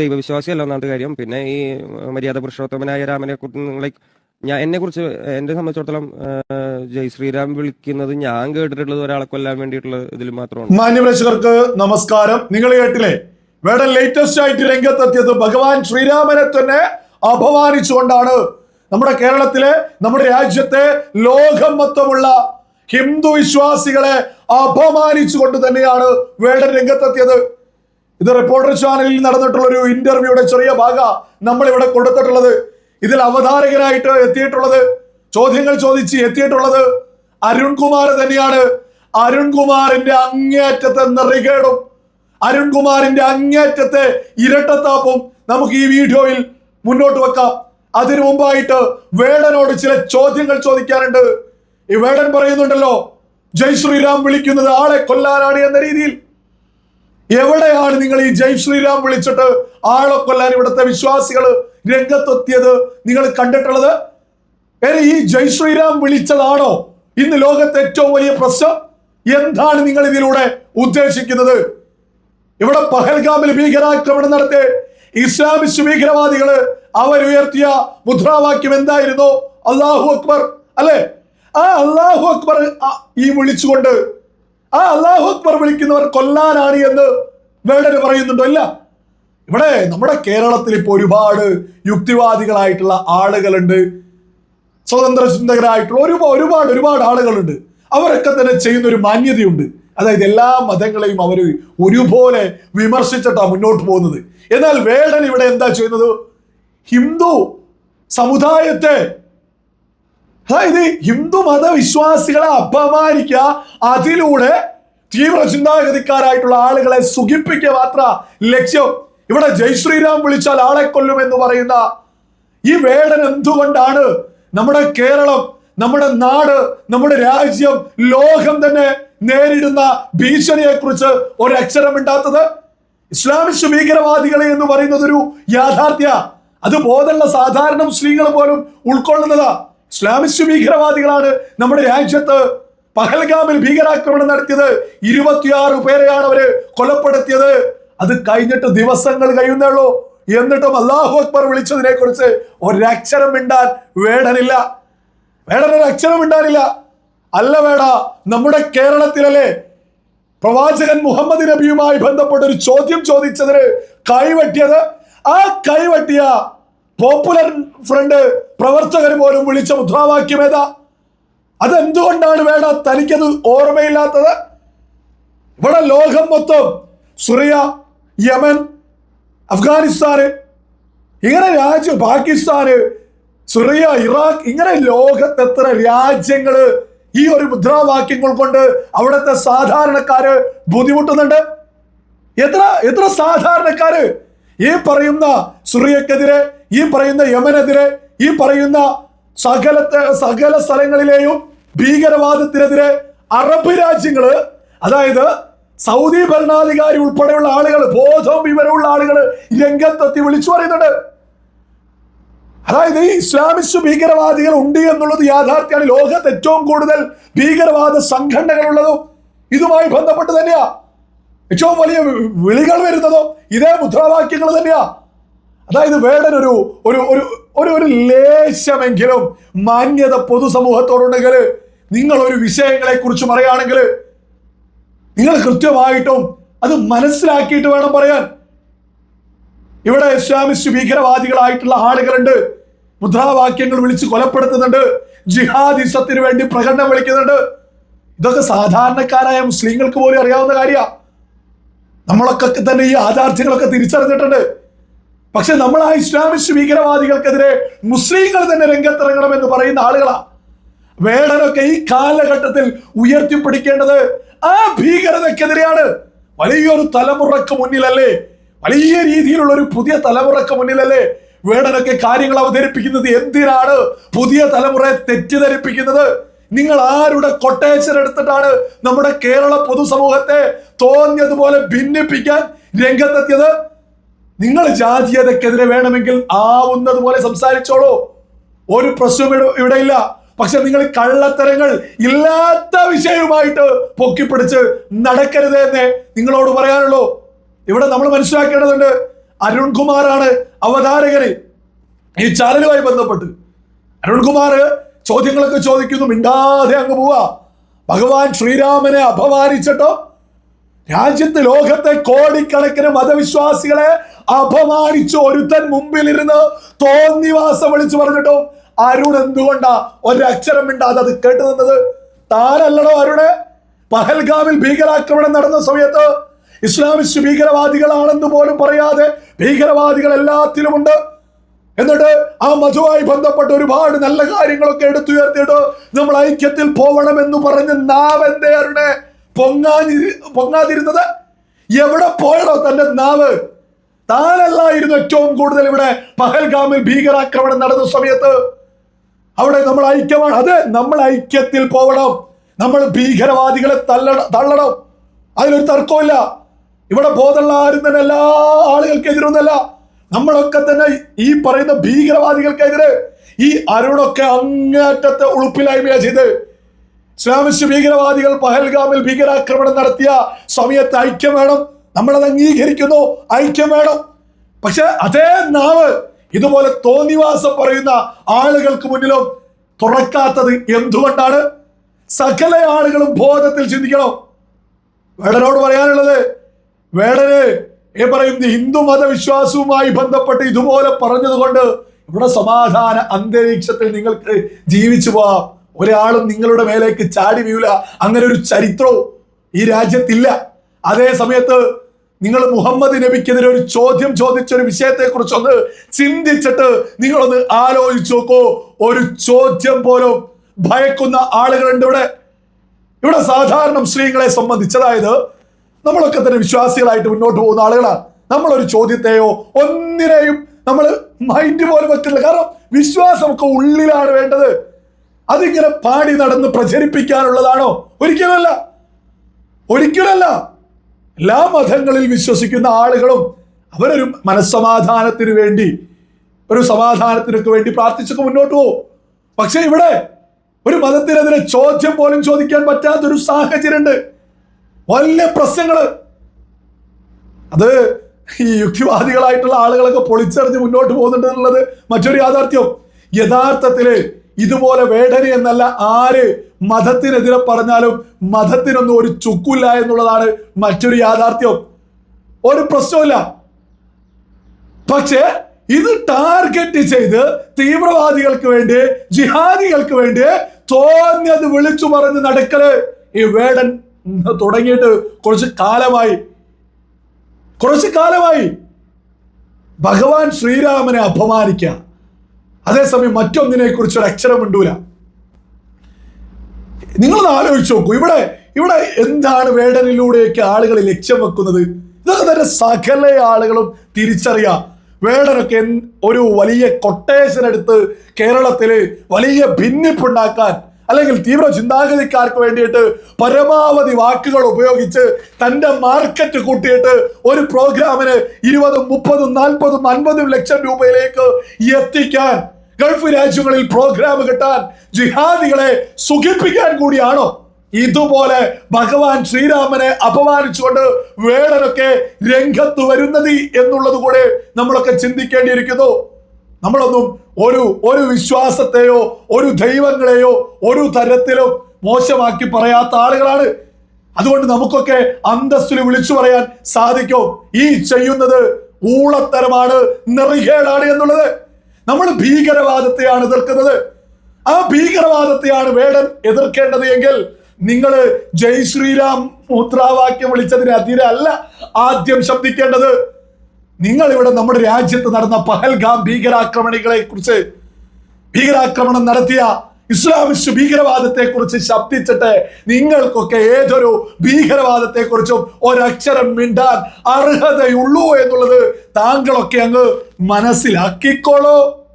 ദൈവവിശ്വാസിയല്ല ഒന്നാമത്തെ കാര്യം. പിന്നെ ഈ മര്യാദ പുരുഷോത്തമനായ രാമനെ ലൈക്ക് ഞാൻ എന്നെ കുറിച്ച് എന്നെ സംബന്ധിച്ചിടത്തോളം ജയ് ശ്രീരാം വിളിക്കുന്നത് ഞാൻ കേട്ടിട്ടുള്ളത് ഒരാളെ കൊല്ലാൻ വേണ്ടിയിട്ടുള്ള ഇതിൽ മാത്രമാണ്. മാന്യപ്രേക്ഷകർക്ക് നമസ്കാരം. നിങ്ങൾ കേട്ടില്ലേ? വേറെ ലേറ്റസ്റ്റ് ആയിട്ട് രംഗത്തെത്തിയത് ഭഗവാൻ ശ്രീരാമനെ തന്നെ അപമാനിച്ചുകൊണ്ടാണ്. നമ്മുടെ കേരളത്തിലെ നമ്മുടെ രാജ്യത്തെ ലോകം മൊത്തമുള്ള ഹിന്ദു വിശ്വാസികളെ അപമാനിച്ചുകൊണ്ട് തന്നെയാണ് വേടൻ രംഗത്തെത്തിയത്. ഇത് റിപ്പോർട്ടർ ചാനലിൽ നടന്നിട്ടുള്ള ഒരു ഇന്റർവ്യൂയുടെ ചെറിയ ഭാഗ നമ്മൾ ഇവിടെ കൊടുത്തിട്ടുള്ളത്. ഇതിൽ അവതാരകനായിട്ട് എത്തിയിട്ടുള്ളത് ചോദ്യങ്ങൾ ചോദിച്ച് എത്തിയിട്ടുള്ളത് അരുൺകുമാർ തന്നെയാണ്. അരുൺകുമാറിന്റെ അങ്ങേറ്റത്തെ നെറികേടും അരുൺകുമാറിന്റെ അങ്ങേറ്റത്തെ ഇരട്ടത്താപ്പും നമുക്ക് ഈ വീഡിയോയിൽ മുന്നോട്ട് വെക്കാം. അതിനു മുമ്പായിട്ട് വേടനോട് ചില ചോദ്യങ്ങൾ ചോദിക്കാനുണ്ട്. ഈ വേടൻ പറയുന്നുണ്ടല്ലോ ജയ് ശ്രീരാം വിളിക്കുന്നത് ആളെ കൊല്ലാനാണ് എന്ന രീതിയിൽ എവിടെയാണ് നിങ്ങൾ ഈ ജയ് ശ്രീരാം വിളിച്ചിട്ട് ആളെ കൊല്ലാൻ ഇവിടുത്തെ വിശ്വാസികൾ രംഗത്തെത്തിയത് നിങ്ങൾ കണ്ടിട്ടുള്ളത്? ഈ ജയ് ശ്രീരാം വിളിച്ചതാണോ ഇന്ന് ലോകത്തെ ഏറ്റവും വലിയ പ്രശ്നം? എന്താണ് നിങ്ങൾ ഇതിലൂടെ ഉദ്ദേശിക്കുന്നത്? ഇവിടെ പഹൽഗാമിൽ ഭീകരാക്രമണം നടത്തിയ ഇസ്ലാമിസ്റ്റ് ഭീകരവാദികൾ അവരുയർത്തിയ മുദ്രാവാക്യം എന്തായിരുന്നു? അള്ളാഹു അക്ബർ. അല്ലെ? ആ അള്ളാഹു അക്ബർ ഈ വിളിച്ചുകൊണ്ട് ആ അള്ളാഹു അക്ബർ വിളിക്കുന്നവർ കൊല്ലാനാണ് എന്ന് വേടന് പറയുന്നുണ്ടോ? അല്ല ഇവിടെ നമ്മുടെ കേരളത്തിൽ ഇപ്പോൾ ഒരുപാട് യുക്തിവാദികളായിട്ടുള്ള ആളുകളുണ്ട്. സ്വതന്ത്ര ചിന്തകരായിട്ടുള്ള ഒരുപാട് ഒരുപാട് ഒരുപാട് ആളുകളുണ്ട്. അവരൊക്കെ തന്നെ ചെയ്യുന്ന ഒരു മാന്യതയുണ്ട്. അതായത് എല്ലാ മതങ്ങളെയും അവർ ഒരുപോലെ വിമർശിച്ചിട്ടാണ് മുന്നോട്ട് പോകുന്നത്. എന്നാൽ വേടൻ ഇവിടെ എന്താ ചെയ്യുന്നത്? ഹിന്ദു സമുദായത്തെ അതായത് ഹിന്ദു മതവിശ്വാസികളെ അപമാനിക്കുക അതിലൂടെ തീവ്ര ചിന്താഗതിക്കാരായിട്ടുള്ള ആളുകളെ സുഖിപ്പിക്കുക മാത്ര ലക്ഷ്യം. ഇവിടെ ജയ് ശ്രീരാം വിളിച്ചാൽ ആളെ കൊല്ലും എന്ന് പറയുന്ന ഈ വേടൻ എന്തുകൊണ്ടാണ് നമ്മുടെ കേരളം നമ്മുടെ നാട് നമ്മുടെ രാജ്യം ലോകം തന്നെ നേരിടുന്ന ഭീഷണിയെ കുറിച്ച് ഒരക്ഷരം മിണ്ടാത്തത് ഇസ്ലാമിസ്റ്റ് ഭീകരവാദികളെ എന്ന് പറയുന്നത് ഒരു യാഥാർത്ഥ്യ. അത് ബോധമുള്ള സാധാരണ മുസ്ലിങ്ങൾ പോലും ഉൾക്കൊള്ളുന്നതാ. ഇസ്ലാമിസ്റ്റ് ഭീകരവാദികളാണ് നമ്മുടെ രാജ്യത്ത് പഹൽഗാമിൽ ഭീകരാക്രമണം നടത്തിയത്. ഇരുപത്തിയാറ് പേരെയാണ് അവർ കൊലപ്പെടുത്തിയത്. അത് കഴിഞ്ഞിട്ട് ദിവസങ്ങൾ കഴിയുന്നുള്ളൂ എന്നിട്ടും അള്ളാഹു അക്ബർ വിളിച്ചതിനെ കുറിച്ച് ഒരക്ഷരം മിണ്ടാൻ വേടനില്ല. വേടൻ ഒരു അക്ഷരം മിണ്ടാനില്ല. അല്ല വേട നമ്മുടെ കേരളത്തിലല്ലേ പ്രവാചകൻ മുഹമ്മദ് നബിയുമായി ബന്ധപ്പെട്ട് ഒരു ചോദ്യം ചോദിച്ചതിന് കൈവെട്ടിയത്. ആ കൈവെട്ടിയ പോപ്പുലർ ഫ്രണ്ട് പ്രവർത്തകർ പോലും വിളിച്ച മുദ്രാവാക്യം ഏതാ? അതെന്തുകൊണ്ടാണ് വേണ്ട? തനിക്കത് ഓർമ്മയില്ലാത്തത്? ഇവിടെ ലോകം മൊത്തം സുറിയ യമൻ അഫ്ഗാനിസ്ഥാന് ഇങ്ങനെ രാജ്യം പാകിസ്ഥാന് സുറിയ ഇറാഖ് ഇങ്ങനെ ലോകത്തെത്ര രാജ്യങ്ങൾ ഈ ഒരു മുദ്രാവാക്യങ്ങൾ കൊണ്ട് അവിടുത്തെ സാധാരണക്കാര് ബുദ്ധിമുട്ടുന്നുണ്ട്? എത്ര എത്ര സാധാരണക്കാര്? ഈ പറയുന്ന സുറിയക്കെതിരെ ഈ പറയുന്ന യമനെതിരെ ഈ പറയുന്ന സകല സകല സ്ഥലങ്ങളിലെയും ഭീകരവാദത്തിനെതിരെ അറബ് രാജ്യങ്ങൾ അതായത് സൗദി ഭരണാധികാരി ഉൾപ്പെടെയുള്ള ആളുകൾ ബോധവും വിവരമുള്ള ആളുകൾ രംഗത്തെത്തി വിളിച്ചു പറയുന്നുണ്ട്. അതായത് ഈ ഇസ്ലാമിസ്റ്റ് ഭീകരവാദികൾ ഉണ്ട് എന്നുള്ളത് യാഥാർത്ഥ്യമാണ് ലോകത്ത് ഏറ്റവും കൂടുതൽ ഭീകരവാദ സംഘടനകളുള്ളതും ഇതുമായി ബന്ധപ്പെട്ട് തന്നെയാ. ഏറ്റവും വലിയ വിളികൾ വരുന്നതും ഇതേ മുദ്രാവാക്യങ്ങൾ തന്നെയാ. അതായത് വേടൻ ഒരു ഒരു ഒരു ഒരു ലേശമെങ്കിലും മാന്യത പൊതുസമൂഹത്തോടുണ്ടെങ്കിൽ നിങ്ങൾ ഒരു വിഷയങ്ങളെ കുറിച്ച് പറയുകയാണെങ്കിൽ നിങ്ങൾ കൃത്യമായിട്ടും അത് മനസ്സിലാക്കിയിട്ട് വേണം പറയാൻ. ഇവിടെ ഇസ്ലാമിസ്റ്റ് ഭീകരവാദികളായിട്ടുള്ള ആളുകളുണ്ട്. മുദ്രാവാക്യങ്ങൾ വിളിച്ച് കൊലപ്പെടുത്തുന്നുണ്ട്. ജിഹാദിസത്തിന് വേണ്ടി പ്രകടനം വിളിക്കുന്നുണ്ട്. ഇതൊക്കെ സാധാരണക്കാരായ മുസ്ലിങ്ങൾക്ക് പോലും അറിയാവുന്ന കാര്യമാണ്. നമ്മളൊക്കെ തന്നെ ഈ യാഥാർത്ഥ്യങ്ങളൊക്കെ തിരിച്ചറിഞ്ഞിട്ടുണ്ട്. പക്ഷെ നമ്മൾ ആ ഇസ്ലാമിസ്റ്റ് ഭീകരവാദികൾക്കെതിരെ മുസ്ലിങ്ങൾ തന്നെ രംഗത്തിറങ്ങണം എന്ന് പറയുന്ന ആളുകളാ. വേടനൊക്കെ ഈ കാലഘട്ടത്തിൽ ഉയർത്തിപ്പിടിക്കേണ്ടത് ആ ഭീകരതയ്ക്കെതിരെയാണ്. വലിയൊരു തലമുറയ്ക്ക് മുന്നിലല്ലേ വലിയ രീതിയിലുള്ള ഒരു പുതിയ തലമുറയ്ക്ക് മുന്നിലല്ലേ വേടനൊക്കെ കാര്യങ്ങൾ അവതരിപ്പിക്കുന്നത്? എന്തിനാണ് പുതിയ തലമുറയെ തെറ്റിദ്ധരിപ്പിക്കുന്നത്? നിങ്ങൾ ആരുടെ കൊട്ടേച്ചർ എടുത്തിട്ടാണ് നമ്മുടെ കേരള പൊതുസമൂഹത്തെ തോന്നിയതുപോലെ ഭിന്നിപ്പിക്കാൻ രംഗത്തെത്തിയത്? നിങ്ങൾ ജാതീയതക്കെതിരെ വേണമെങ്കിൽ ആവുന്നത് പോലെ സംസാരിച്ചോളൂ. ഒരു പ്രശ്നവും ഇവിടെ- ഇല്ല പക്ഷെ നിങ്ങൾ കള്ളത്തരങ്ങൾ ഇല്ലാത്ത വിഷയവുമായിട്ട് പൊക്കിപ്പിടിച്ച് നടക്കരുത് എന്നേ നിങ്ങളോട് പറയാനുള്ളൂ. ഇവിടെ നമ്മൾ മനസ്സിലാക്കേണ്ടതുണ്ട് അരുൺകുമാറാണ് അവതാരകര് ഈ ചാനലുമായി ബന്ധപ്പെട്ട്. അരുൺകുമാർ ചോദ്യങ്ങളൊക്കെ ചോദിക്കുന്നു മിണ്ടാതെ അങ്ങ് പോവാ. ഭഗവാൻ ശ്രീരാമനെ അപമാനിച്ചിട്ടോ? രാജ്യത്ത് ലോകത്തെ കോടിക്കണക്കിന് മതവിശ്വാസികളെ അപമാനിച്ച് ഒരുത്തൻ മുമ്പിലിരുന്ന് തോന്നിവാസം വിളിച്ചു പറഞ്ഞിട്ടോ? അരുൺ എന്തുകൊണ്ടാ ഒരക്ഷരം മിണ്ടാതെ അത് കേട്ടു നിന്നത്? താനല്ലടോ അരുണ്. പഹൽഗാമിൽ ഭീകരാക്രമണം നടന്ന സമയത്ത് ഇസ്ലാമിസ്റ്റ് ഭീകരവാദികളാണെന്ന് പോലും പറയാതെ ഭീകരവാദികൾ എല്ലാത്തിലുമുണ്ട്. എന്നിട്ട് ആ മധുവായി ബന്ധപ്പെട്ട് ഒരുപാട് നല്ല കാര്യങ്ങളൊക്കെ എടുത്തുയർത്തിയിട്ട് നമ്മൾ ഐക്യത്തിൽ പോകണമെന്ന് പറഞ്ഞ് നാവെന്തേ എന്തേ പൊങ്ങാതി പൊങ്ങാതിരുന്നത്? എവിടെ പോയടോ തന്റെ നാവ്? താനല്ലായിരുന്നു ഏറ്റവും കൂടുതൽ ഇവിടെ പഹൽഗാമിൽ ഭീകരാക്രമണം നടന്ന സമയത്ത്. അവിടെ നമ്മൾ ഐക്യമാണ്. അതെ നമ്മൾ ഐക്യത്തിൽ പോകണം. നമ്മൾ ഭീകരവാദികളെ തള്ള തള്ളണം. അതിലൊരു തർക്കമില്ല ഇവിടെ ബോധമുള്ള ആരും തന്നെ എല്ലാ ആളുകൾക്കെതിരൊന്നല്ല നമ്മളൊക്കെ തന്നെ ഈ പറയുന്ന ഭീകരവാദികൾക്കെതിരെ ഈ അരുണൊക്കെ അങ്ങേറ്റത്തെ ഉളുപ്പിലായ്മയാണ് ചെയ്ത് ഇസ്ലാമിസ്റ്റ് ഭീകരവാദികൾ പഹൽഗാമിൽ ഭീകരാക്രമണം നടത്തിയ സമയത്ത് ഐക്യം വേണം. നമ്മളത് അംഗീകരിക്കുന്നു ഐക്യം വേണം. പക്ഷെ അതേ നാവ് ഇതുപോലെ തോന്നിവാസം പറയുന്ന ആളുകൾക്ക് മുന്നിലും തുറക്കാത്തത് എന്തുകൊണ്ടാണ്? സകല ആളുകളും ബോധത്തിൽ ചിന്തിക്കണം. വേടനോട് പറയാനുള്ളത് വേടന് ഈ പറയുന്ന ഹിന്ദു മതവിശ്വാസവുമായി ബന്ധപ്പെട്ട് ഇതുപോലെ പറഞ്ഞതുകൊണ്ട് ഇവിടെ സമാധാന അന്തരീക്ഷത്തിൽ നിങ്ങൾക്ക് ജീവിച്ചു പോവാം. ഒരാളും നിങ്ങളുടെ മേലേക്ക് ചാടി വീഴൂല. അങ്ങനെ ഒരു ചരിത്രവും ഈ രാജ്യത്തില്ല. അതേ സമയത്ത് നിങ്ങൾ മുഹമ്മദ് നബിക്കെതിരെ ഒരു ചോദ്യം ചോദിച്ച ഒരു വിഷയത്തെ കുറിച്ചൊന്ന് ചിന്തിച്ചിട്ട് നിങ്ങളൊന്ന് ആലോചിച്ച് നോക്കൂ. ഒരു ചോദ്യം പോലും ഭയക്കുന്ന ആളുകളുണ്ട് ഇവിടെ. ഇവിടെ സാധാരണ സ്ത്രീകളെ സംബന്ധിച്ച് അതായത് നമ്മളൊക്കെ തന്നെ വിശ്വാസികളായിട്ട് മുന്നോട്ട് പോകുന്ന ആളുകളാണ്. നമ്മളൊരു ചോദ്യത്തെയോ ഒന്നിനെയും നമ്മൾ മൈൻഡ് പോലും വെക്കുന്നില്ല. കാരണം വിശ്വാസം വിശ്വാസമൊക്കെ ഉള്ളിലാണ് വേണ്ടത്. അതിങ്ങനെ പാടി നടന്ന് പ്രചരിപ്പിക്കാനുള്ളതാണോ? ഒരിക്കലല്ല ഒരിക്കലല്ല എല്ലാ മതങ്ങളിൽ വിശ്വസിക്കുന്ന ആളുകളും അവരൊരു മനസ്സമാധാനത്തിന് വേണ്ടി ഒരു സമാധാനത്തിനൊക്കെ വേണ്ടി പ്രാർത്ഥിച്ചൊക്കെ മുന്നോട്ട് പോകും. പക്ഷെ ഇവിടെ ഒരു മതത്തിനെതിരെ ചോദ്യം പോലും ചോദിക്കാൻ പറ്റാത്തൊരു സാഹചര്യമുണ്ട്. വലിയ പ്രശ്നങ്ങൾ അത് ഈ യുക്തിവാദികളായിട്ടുള്ള ആളുകളൊക്കെ പൊളിച്ചെറിഞ്ഞ് മുന്നോട്ട് പോകുന്നുണ്ട് എന്നുള്ളത് മറ്റൊരു യാഥാർത്ഥ്യം. യഥാർത്ഥത്തിൽ ഇതുപോലെ വേടനെ എന്നല്ല ആര് മതത്തിനെതിരെ പറഞ്ഞാലും മതത്തിനൊന്നും ഒരു ചുക്കില്ല എന്നുള്ളതാണ് മറ്റൊരു യാഥാർത്ഥ്യം. ഒരു പ്രശ്നമില്ല പക്ഷേ ഇത് ടാർഗറ്റ് ചെയ്ത് തീവ്രവാദികൾക്ക് വേണ്ടി ജിഹാദികൾക്ക് വേണ്ടി തോന്നിയത് വിളിച്ചു പറഞ്ഞ് നടക്കൽ ഈ വേടൻ തുടങ്ങിയിട്ട് കുറച്ച് കാലമായി. കുറച്ച് കാലമായി. ഭഗവാൻ ശ്രീരാമനെ അപമാനിക്കുക അതേസമയം മറ്റൊന്നിനെ കുറിച്ച് ഒരു അക്ഷരം ഉണ്ടൂല നിങ്ങളൊന്ന് ആലോചിച്ച് നോക്കൂ. ഇവിടെ ഇവിടെ എന്താണ് വേടനിലൂടെയൊക്കെ ആളുകൾ ലക്ഷ്യം വെക്കുന്നത്? ഇതൊക്കെ തന്നെ സകല ആളുകളും തിരിച്ചറിയാം. വേടനൊക്കെ ഒരു വലിയ കൊട്ടേഷൻ കേരളത്തിൽ വലിയ ഭിന്നിപ്പുണ്ടാക്കാൻ അല്ലെങ്കിൽ തീവ്ര ചിന്താഗതിക്കാർക്ക് വേണ്ടിയിട്ട് പരമാവധി വാക്കുകൾ ഉപയോഗിച്ച് തന്റെ മാർക്കറ്റ് കൂട്ടിയിട്ട് ഒരു പ്രോഗ്രാമിന് ഇരുപതും മുപ്പതും നാൽപ്പതും അൻപതും ലക്ഷം രൂപയിലേക്ക് എത്തിക്കാൻ ഗൾഫ് രാജ്യങ്ങളിൽ പ്രോഗ്രാം കിട്ടാൻ ജിഹാദികളെ സുഖിപ്പിക്കാൻ കൂടിയാണോ? ഇതുപോലെ ഭഗവാൻ ശ്രീരാമനെ അപമാനിച്ചുകൊണ്ട് വേടനൊക്കെ രംഗത്ത് വരുന്നത് എന്നുള്ളത് കൂടെ നമ്മളൊക്കെ ചിന്തിക്കേണ്ടിയിരിക്കുന്നു. നമ്മളൊന്നും ഒരു ഒരു വിശ്വാസത്തെയോ ഒരു ദൈവങ്ങളെയോ ഒരു തരത്തിലും മോശമാക്കി പറയാത്ത ആളുകളാണ്. അതുകൊണ്ട് നമുക്കൊക്കെ അന്തസ്സിൽ വിളിച്ചു പറയാൻ സാധിക്കും. ഈ ചെയ്യുന്നത് ഊളത്തരമാണ് നെറികേടാണ് എന്നുള്ളത്. നമ്മൾ ഭീകരവാദത്തെയാണ് എതിർക്കുന്നത്. ആ ഭീകരവാദത്തെയാണ് വേടൻ എതിർക്കേണ്ടത് എങ്കിൽ നിങ്ങൾ ജയ് ശ്രീരാം മുദ്രാവാക്യം വിളിച്ചതിന് അതിരല്ല ആദ്യം ശബ്ദിക്കേണ്ടത് നിങ്ങൾ ഇവിടെ നമ്മുടെ രാജ്യത്ത് നടന്ന പഹൽഗാം ഭീകരാക്രമണികളെ കുറിച്ച് ഭീകരാക്രമണം നടത്തിയ ഇസ്ലാമിസ്റ്റ് ഭീകരവാദത്തെ കുറിച്ച് ശബ്ദിച്ചിട്ട് നിങ്ങൾക്കൊക്കെ ഏതൊരു ഭീകരവാദത്തെ കുറിച്ചും ഒരക്ഷരം മിണ്ടാൻ അർഹതയുള്ളൂ എന്നുള്ളത് താങ്കളൊക്കെ അങ്ങ് മനസ്സിലാക്കിക്കോളൂ.